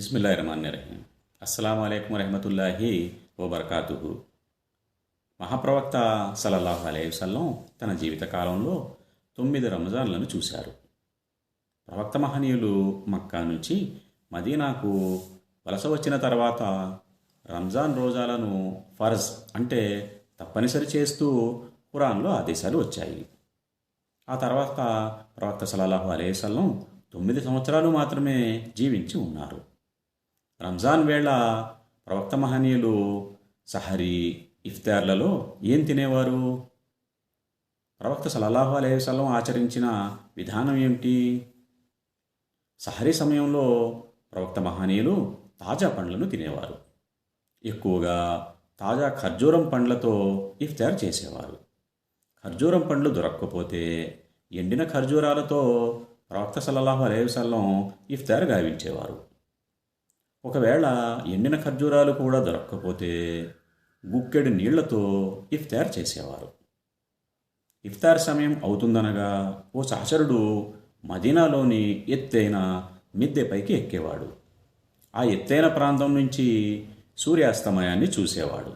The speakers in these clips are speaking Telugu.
బిస్మిల్లా రహమాన్ రహీం అస్సలం అయికం రహమతుల్లాహి వబర్కాతుహు. మహాప్రవక్త సలల్లాహు అలైవసల్లం తన జీవితకాలంలో తొమ్మిది రంజాన్లను చూశారు. ప్రవక్త మహనీయులు మక్కా నుంచి మదీనాకు వలస వచ్చిన తర్వాత రంజాన్ రోజాలను ఫర్జ్ అంటే తప్పనిసరి చేస్తూ ఖురాన్లో ఆదేశాలు వచ్చాయి. ఆ తర్వాత ప్రవక్త సలల్లాహు అలైవసల్లం తొమ్మిది సంవత్సరాలు మాత్రమే జీవించి ఉన్నారు. రంజాన్ వేళ ప్రవక్త మహనీయులు సహరీ ఇఫ్తార్లలో ఏం తినేవారు? ప్రవక్త సలల్లాహు అలైహి ఆచరించిన విధానం ఏమిటి? సహరీ సమయంలో ప్రవక్త మహనీయులు తాజా పండ్లను తినేవారు. ఎక్కువగా తాజా ఖర్జూరం పండ్లతో ఇఫ్తార్ చేసేవారు. ఖర్జూరం పండ్లు దొరక్కపోతే ఎండిన ఖర్జూరాలతో ప్రవక్త సల్లల్లాహు అలైహి ఇఫ్తార్ గావించేవారు. ఒకవేళ ఎండిన ఖర్జూరాలు కూడా దొరక్కపోతే గుక్కెడు నీళ్ళతో ఇఫ్తార్ చేసేవారు. ఇఫ్తార్ సమయం అవుతుందనగా ఓ సహచరుడు మదీనాలోని ఎత్తైన మిద్దెపైకి ఎక్కేవాడు. ఆ ఎత్తైన ప్రాంతం నుంచి సూర్యాస్తమయాన్ని చూసేవాడు.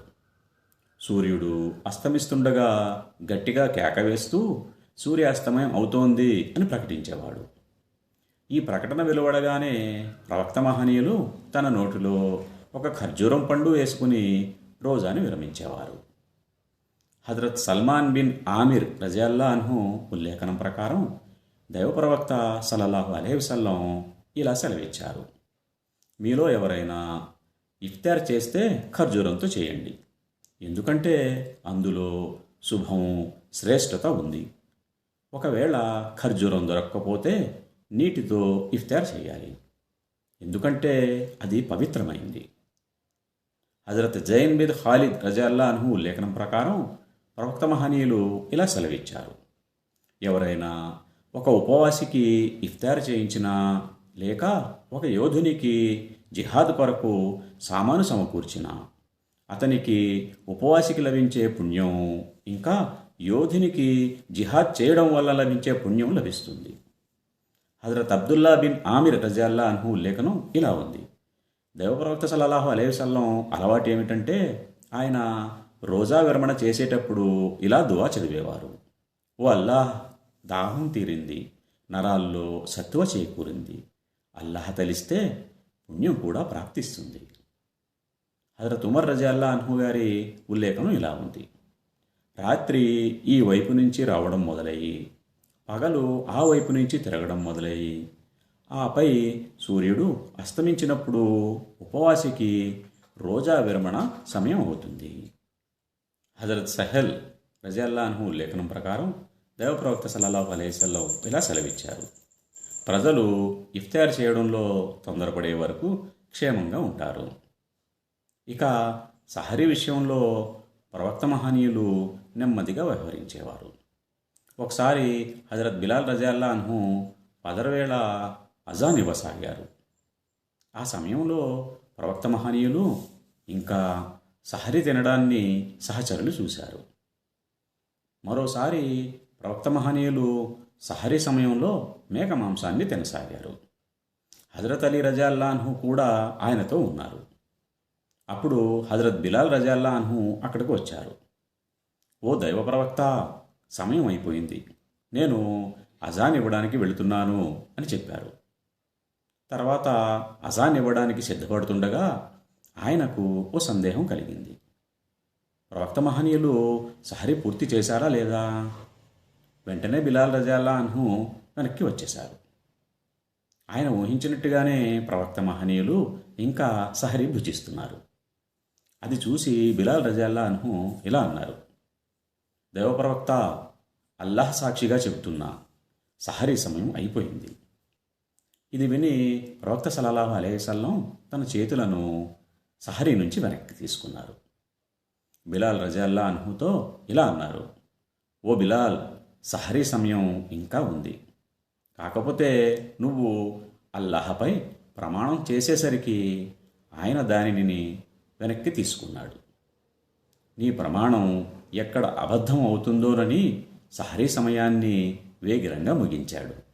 సూర్యుడు అస్తమిస్తుండగా గట్టిగా కేక వేస్తూ సూర్యాస్తమయం అవుతోంది అని ప్రకటించేవాడు. ఈ ప్రకటన వెలువడగానే ప్రవక్త మహనీయులు తన నోటిలో ఒక ఖర్జూరం పండు వేసుకుని రోజాని విరమించేవారు. హజరత్ సల్మాన్ బిన్ ఆమిర్ రజల్లా అన్హు ఉల్లేఖనం ప్రకారం దైవప్రవక్త సలల్లాహు సల్లల్లాహు ఇలా సెలవిచ్చారు. మీలో ఎవరైనా ఇఫ్తార్ చేస్తే ఖర్జూరంతో చేయండి. ఎందుకంటే అందులో శుభం శ్రేష్టత ఉంది. ఒకవేళ ఖర్జూరం దొరక్కపోతే నీటితో ఇఫ్తార్ చేయాలి. ఎందుకంటే అది పవిత్రమైంది. హజరత్ జైన్ బిద్ ఖాలిద్ రజాల్లా అన్హు లేఖనం ప్రకారం ప్రవక్త మహనీయులు ఇలా సెలవిచ్చారు. ఎవరైనా ఒక ఉపవాసికి ఇఫ్తార్ చేయించినా లేక ఒక యోధునికి జిహాద్ కొరకు సామాను సమకూర్చిన అతనికి ఉపవాసికి లభించే పుణ్యం ఇంకా యోధునికి జిహాద్ చేయడం వల్ల లభించే పుణ్యం లభిస్తుంది. హజరత్ అబ్దుల్లా బిన్ ఆమిర్ రజాల్లా అన్హు ఉల్లేఖనం ఇలా ఉంది. దైవప్రవక్త సల్లల్లాహు అలైహి వసల్లం అలవాటు ఏమిటంటే ఆయన రోజా విరమణ చేసేటప్పుడు ఇలా దువా చదివేవారు. ఓ అల్లాహ్ దాహం తీరింది నరాల్లో సత్వ చేకూరింది. అల్లాహ్ తలిస్తే పుణ్యం కూడా ప్రాప్తిస్తుంది. హజరత్ ఉమర్ రజాల్లా అన్హు గారి ఉల్లేఖనం ఇలా ఉంది. రాత్రి ఈ వైపు నుంచి రావడం మొదలయ్యి పగలు ఆ వైపు నుంచి తిరగడం మొదలయ్యి. ఆపై సూర్యుడు అస్తమించినప్పుడు ఉపవాసికి రోజా విరమణ సమయం అవుతుంది. హజరత్ సహెల్ రజాల్లా లేఖనం ప్రకారం దేవప్రవక్త సల్లల్లాహు అలైవల్లం ఇలా సెలవిచ్చారు. ప్రజలు ఇఫ్తార్ చేయడంలో తొందరపడే వరకు క్షేమంగా ఉంటారు. ఇక సహరి విషయంలో ప్రవక్త మహనీయులు నెమ్మదిగా వ్యవహరించేవారు. ఒకసారి హజరత్ బిలాల్ రజాల్లా అన్హు పదరవేళ అజాన్ ఇవ్వసాగారు ఆ సమయంలో ప్రవక్త మహనీయులు ఇంకా సహరి తినడాన్ని సహచరులు చూశారు. మరోసారి ప్రవక్త మహనీయులు సహరీ సమయంలో మేక మాంసాన్ని తినసాగారు. హజరత్ అలీ రజాల్లాన్హు కూడా ఆయనతో ఉన్నారు. అప్పుడు హజరత్ బిలాల్ రజాల్లాన్హు అక్కడికి వచ్చారు. ఓ దైవ ప్రవక్త సమయం అయిపోయింది. నేను అజాన్ ఇవ్వడానికి వెళుతున్నాను అని చెప్పారు. తర్వాత అజాన్ ఇవ్వడానికి సిద్ధపడుతుండగా ఆయనకు ఓ సందేహం కలిగింది. ప్రవక్త మహనీయులు సహరీ పూర్తి చేశారా లేదా? వెంటనే బిలాల్ రజాల్లా అన్హు వెనక్కి వచ్చేశారు. ఆయన ఊహించినట్టుగానే ప్రవక్త మహనీయులు ఇంకా సహరీ భుజిస్తున్నారు. అది చూసి బిలాల్ రజాల్లా అన్హు ఇలా అన్నారు. దేవప్రవక్త అల్లాహ్ సాక్షిగా చెబుతున్నా. సహరీ సమయం అయిపోయింది. ఇది విని ప్రవక్త సలహా అలైవల్లం తన చేతులను సహరీ నుంచి వెనక్కి తీసుకున్నారు. బిలాల్ రజాల్లా అన్హుతో ఇలా అన్నారు ఓ బిలాల్ సహరీ సమయం ఇంకా ఉంది. కాకపోతే నువ్వు అల్లాహపై ప్రమాణం చేసేసరికి ఆయన దానిని వెనక్కి తీసుకున్నాడు. నీ ప్రమాణం ఎక్కడ అబద్ధం అవుతుందోనని సహరీ సమయాన్ని వేగిరంగా ముగించాడు.